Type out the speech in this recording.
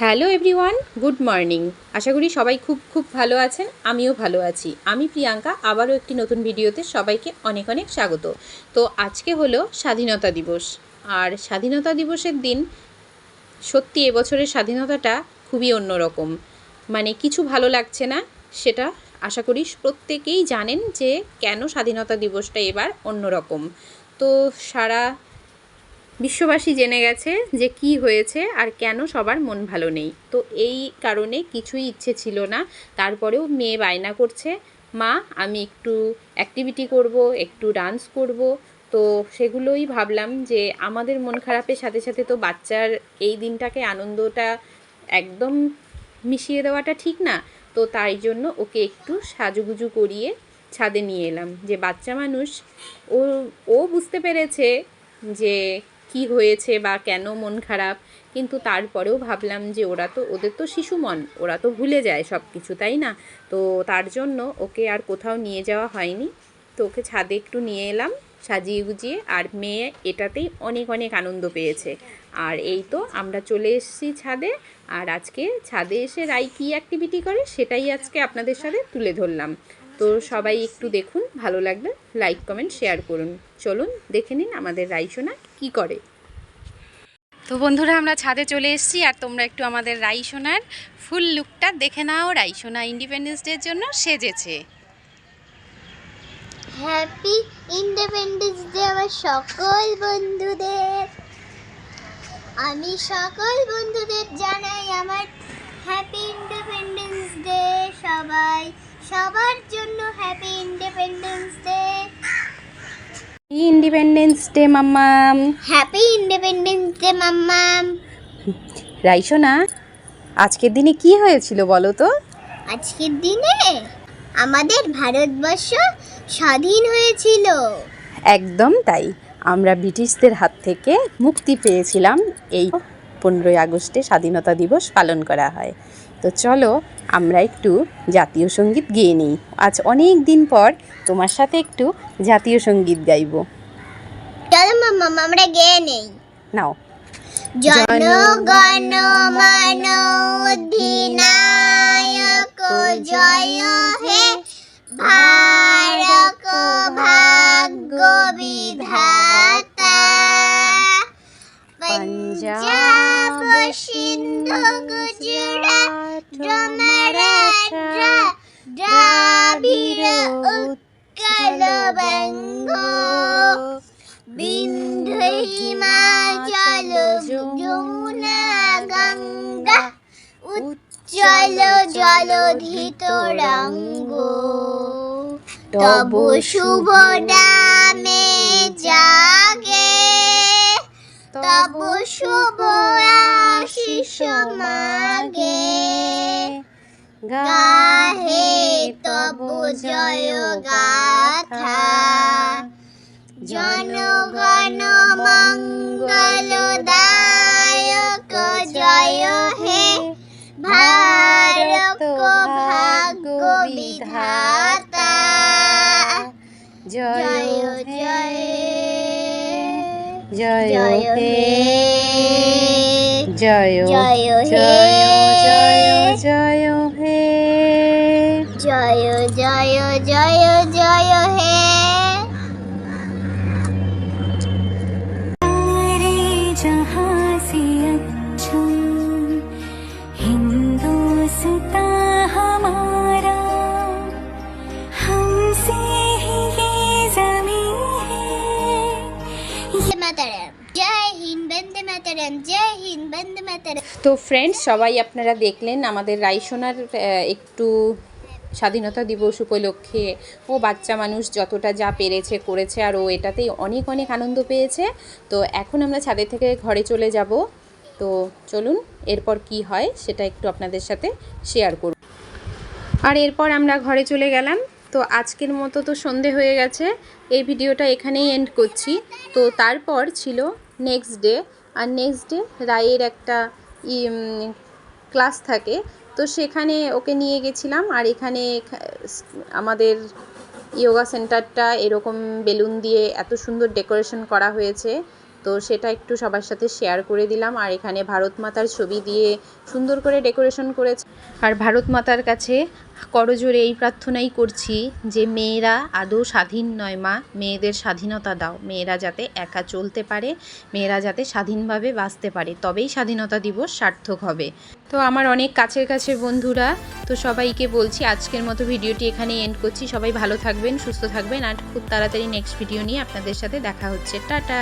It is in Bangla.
Hello everyone, good morning. আশা করি সবাই খুব খুব ভালো আছেন, আমিও ভালো আছি। আমি প্রিয়াঙ্কা, আবারও একটি নতুন ভিডিওতে সবাইকে অনেক অনেক স্বাগত। তো আজকে হলো স্বাধীনতা দিবস। আর স্বাধীনতা দিবসের দিন সত্যি এবছরের স্বাধীনতাটা খুবই অন্যরকম। মানে কিছু ভালো লাগছে না, সেটা আশা করি প্রত্যেকেই জানেন যে কেন স্বাধীনতা দিবসটা এবার অন্যরকম। তো সারা বিশ্ববাসী জেনে গেছে যে কি হয়েছে আর কেন সবার মন ভালো নেই। তো এই কারণে কিছুই ইচ্ছে ছিল না। তারপরেও মেয়ে বায়না করছে, মা, আমি একটু অ্যাক্টিভিটি করব, একটু ডান্স করব। তো সেগুলোই ভাবলাম যে আমাদের মন খারাপের সাথে সাথে তো বাচ্চার এই দিনটাকে আনন্দটা একদম মিশিয়ে দেওয়াটা ঠিক না। তো তাই জন্য ওকে একটু সাজুগুজু করিয়ে ছাদে নিয়ে এলাম। যে বাচ্চা মানুষ, ও ও বুঝতে পেরেছে যে কি হয়েছে বা কেন মন খারাপ। কিন্তু তারপরেও ভাবলাম যে ওরা তো, ওদের তো শিশু মন, ওরা তো ভুলে যায় সব কিছু তাই না? তো তার জন্য ওকে আর কোথাও নিয়ে যাওয়া হয়নি। তো ওকে ছাদে একটু নিয়ে এলাম, সাজিয়ে গুজিয়ে, আর মেয়ে এটাতেই অনেক অনেক আনন্দ পেয়েছে। আর এই তো আমরা চলে এসেছি ছাদে, আর আজকে ছাদে এসে রাই কী অ্যাক্টিভিটি করে সেটাই আজকে আপনাদের সাথে তুলে ধরলাম। তো সবাই একটু দেখুন ভালো লাগলে লাইক কমেন্ট শেয়ার করুন। চলুন দেখে নিন আমাদের রাইসোনা কি করে। তো বন্ধুরা আমরা ছাদে চলে এসেছি আর তোমরা একটু আমাদের রাইসোনার ফুল লুকটা দেখে নাও। রাইসোনা ইন্ডিপেন্ডেন্স ডের জন্য সেজেছে। হ্যাপি ইন্ডিপেন্ডেন্স ডে আমার সকল বন্ধুদের। আমি সকল বন্ধুদের জানাই আমার হ্যাপি ইন্ডিপেন্ডেন্স ডে সবাই। সবার জন্য ইন্ডিপেন্ডেন্স ডে ইন্ডিপেন্ডেন্স ডে মাম্মাম হ্যাপি ইন্ডিপেন্ডেন্স ডে মাম্মাম রাইসোনা আজকের দিনে কি হয়েছিল বলো তো? আজকের দিনে আমাদের ভারতবর্ষ স্বাধীন হয়েছিল। একদম তাই। আমরা ব্রিটিশদের হাত থেকে মুক্তি পেয়েছিলাম। এই পনেরোই আগস্টে স্বাধীনতা দিবস পালন করা হয়। তো চলো আমরা একটু জাতীয় সংগীত গেয়ে নিই। আজ অনেক দিন পর তোমার সাথে একটু জাতীয় সংগীত গাইব। চলো মামা আমরা গেয়ে নেই। নাও। জনগণ মন অধিনায়ক জয় হে উজ্জ্বল জলধিত রঙ্গ তব শুভ নামে জাগে। তব শুভ আশিস মাগে। গাহে তব জয় গাথা। জনগণ মঙ্গলদায়ক জয় হে বিধাতা। জয় জয় জয়। হে। জয় জয় জয় জয় মাতারাম জয় হিন্দ, বন্দে মাতারাম। তো ফ্রেন্ডস সবাই আপনারা দেখলেন আমাদের রাইসোনার একটু স্বাধীনতা দিবস উপলক্ষে ও বাচ্চা মানুষ যতটা যা পেরেছে, করেছে, আর ও এটাতেই অনেক অনেক আনন্দ পেয়েছে। তো এখন আমরা ছাদের থেকে ঘরে চলে যাব। তো চলুন, এরপর কি হয় সেটা একটু আপনাদের সাথে শেয়ার করব। আর এরপর আমরা ঘরে চলে গেলাম। তো আজকের মতো তো সন্ধে হয়ে গেছে। এই ভিডিওটা এখানেই এন্ড করছি। তো তারপর ছিল নেক্সট ডে আর নেক্সট ডে রায়ের একটা ক্লাস থাকে। তো সেখানে ওকে নিয়ে গেছিলাম আর এখানে আমাদের ইয়োগা সেন্টারটা এরকম বেলুন দিয়ে এত সুন্দর ডেকোরেশন করা হয়েছে। তো সেটা একটু সবার সাথে শেয়ার করে দিলাম। আর এখানে ভারত মাতার ছবি দিয়ে সুন্দর করে ডেকোরেশন করেছে। আর ভারত মাতার কাছে করজোরে এই প্রার্থনাই করছি যে মেয়েরা আদৌ স্বাধীন নয় মা, মেয়েদের স্বাধীনতা দাও। মেয়েরা যাতে একা চলতে পারে, মেয়েরা যাতে স্বাধীনভাবে বাঁচতে পারে, তবেই স্বাধীনতা দিবস সার্থক হবে। তো আমার অনেক কাছের কাছের বন্ধুরা, তো সবাইকে বলছি আজকের মতো ভিডিওটি এখানে এন্ড করছি। সবাই ভালো থাকবেন, সুস্থ থাকবেন, আর খুব তাড়াতাড়ি নেক্সট ভিডিও নিয়ে আপনাদের সাথে দেখা হচ্ছে। টাটা!